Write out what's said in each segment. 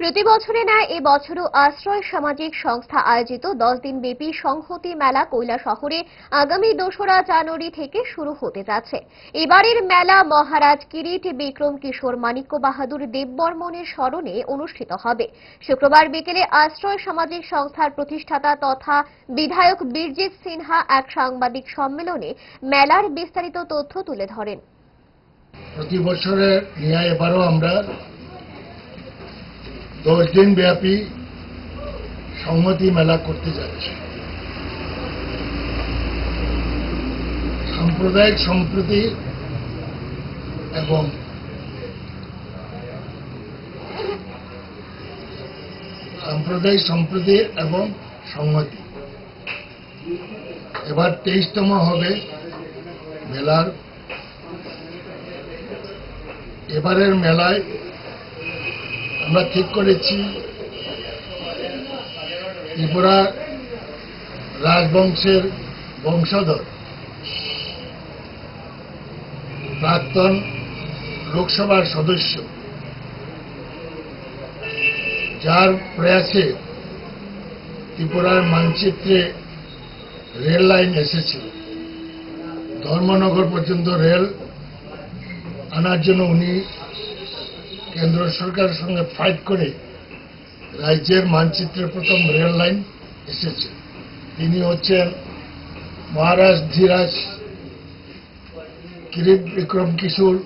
প্রতি বছরে ন্যায় এবছরও আশ্রয় সামাজিক সংস্থা আয়োজিত দশ দিন ব্যাপী সংহতি মেলা কৈলা শহরে আগামী দোসরা জানুয়ারি থেকে শুরু হতে যাচ্ছে। এবারের মেলা মহারাজ কিরিট বিক্রম কিশোর মানিক্য বাহাদুর দেববর্মনের স্মরণে অনুষ্ঠিত হবে। শুক্রবার বিকেলে আশ্রয় সামাজিক সংস্থার প্রতিষ্ঠাতা তথা বিধায়ক বীরজিৎ সিনহা এক সাংবাদিক সম্মেলনে মেলার বিস্তারিত তথ্য তুলে ধরেন। প্রতি ন্যায় এবারও আমরা দশ দিন ব্যাপী সংহতি মেলা করতে যাচ্ছি। সাম্প্রদায়িক সম্প্রীতি এবং সাম্প্রদায়িক সম্প্রীতি এবং সংহতি। এবার তেইশতম হবে মেলার। এবারের মেলায় আমরা ঠিক করেছি ত্রিপুরা রাজবংশের বংশধর। প্রাক্তন লোকসভার সদস্য। যার প্রয়াসে ত্রিপুরার মানচিত্রে রেল লাইন এসেছিল ধর্মনগর পর্যন্ত রেল আনার জন্য উনি কেন্দ্র সরকারের সঙ্গে ফাইট করে রাজ্যের মানচিত্রে প্রথম রেল লাইন এসেছে। তিনি হচ্ছেন মহারাজ ধীরাজ, কিরিট বিক্রম কিশোর,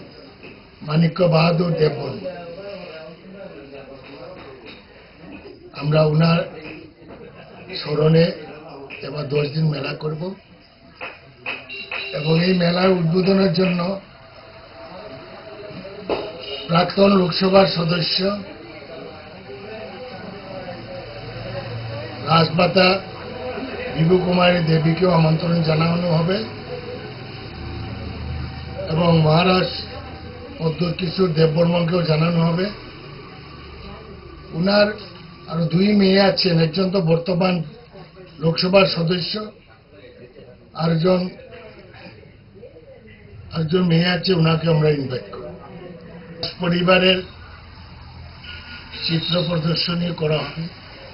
মানিক্য বাহাদুর দেববর্মন আমরা উনার স্মরণে এবার দশ দিন মেলা করব। এবং এই মেলার উদ্বোধনের জন্য প্রাক্তন লোকসভার সদস্য, রাজমাতা বিভু কুমারী দেবীকেও আমন্ত্রণ জানানো হবে এবং মহারাজ পদ্মকিশোর দেববর্মনকেও জানানো হবে। উনার আরও দুই মেয়ে আছেন, একজন তো বর্তমান লোকসভার সদস্য, আরেকজন আরেকজন মেয়ে আছে ওনাকে আমরা ইনভাইট পরিবারের চিত্র প্রদর্শনী করা হবে